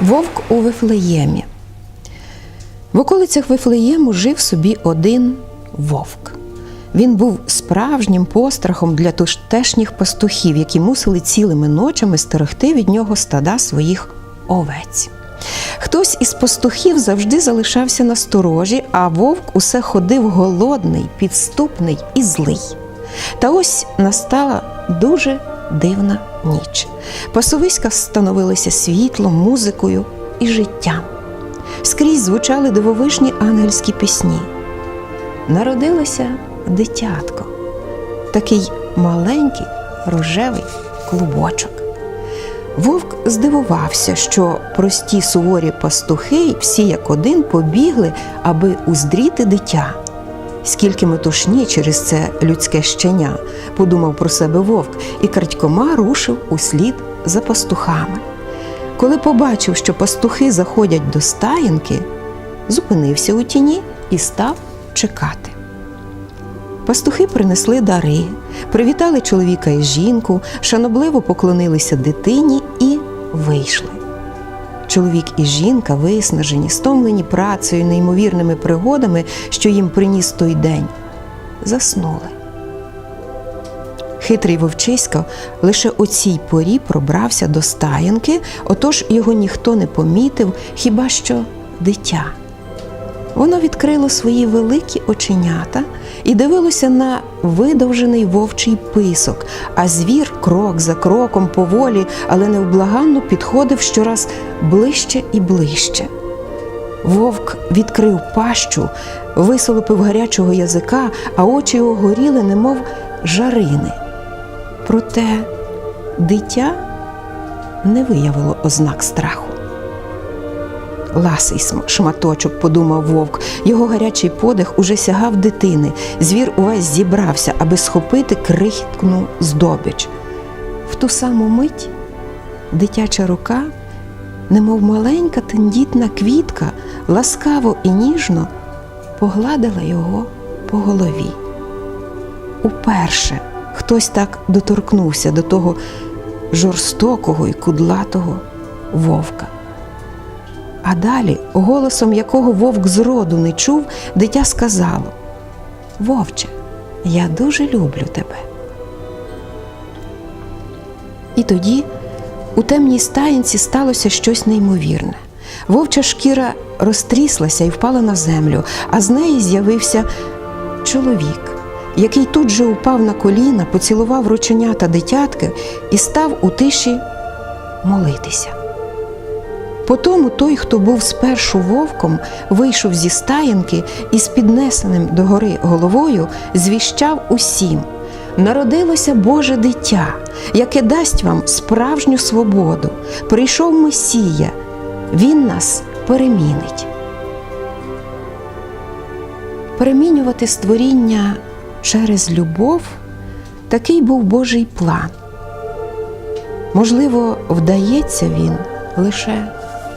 Вовк у Вифлеємі. В околицях Вифлеєму жив собі один вовк. Він був справжнім пострахом для тутешніх пастухів, які мусили цілими ночами стерегти від нього стада своїх овець. Хтось із пастухів завжди залишався на сторожі, а вовк усе ходив голодний, підступний і злий. Та ось настала дуже дивна ніч. Пасовиська становилися світлом, музикою і життям. Скрізь звучали дивовижні ангельські пісні. Народилося дитятко, такий маленький рожевий клубочок. Вовк здивувався, що прості суворі пастухи всі як один побігли, аби уздріти дитя. Скільки метушні через це людське щеня, подумав про себе вовк, і крадькома рушив услід за пастухами. Коли побачив, що пастухи заходять до стаєнки, зупинився у тіні і став чекати. Пастухи принесли дари, привітали чоловіка і жінку, шанобливо поклонилися дитині і вийшли. Чоловік і жінка, виснажені, стомлені працею, неймовірними пригодами, що їм приніс той день, заснули. Хитрий вовчисько лише о цій порі пробрався до стаєнки, отож його ніхто не помітив, хіба що дитя. Воно відкрило свої великі оченята і дивилося на видовжений вовчий писок, а звір крок за кроком поволі, але невблаганно підходив щораз ближче і ближче. Вовк відкрив пащу, висолопив гарячого язика, а очі його горіли, немов жарини. Проте дитя не виявило ознак страху. Ласий шматочок, подумав вовк. Його гарячий подих уже сягав дитини. Звір увесь зібрався, аби схопити крихітну здобич. В ту саму мить дитяча рука, немов маленька тендітна квітка, ласкаво і ніжно погладила його по голові. Уперше хтось так доторкнувся до того жорстокого і кудлатого вовка. А далі, голосом якого вовк зроду не чув, дитя сказало: Вовче, я дуже люблю тебе. І тоді у темній стаєнці сталося щось неймовірне. Вовча шкіра розтріслася і впала на землю, а з неї з'явився чоловік, який тут же упав на коліна, поцілував рученята дитятки і став у тиші молитися. Потому той, хто був спершу вовком, вийшов зі стаєнки і з піднесеним догори головою звіщав усім. Народилося Боже дитя, яке дасть вам справжню свободу. Прийшов Месія, Він нас перемінить. Перемінювати створіння через любов такий був Божий план. Можливо, вдається він лише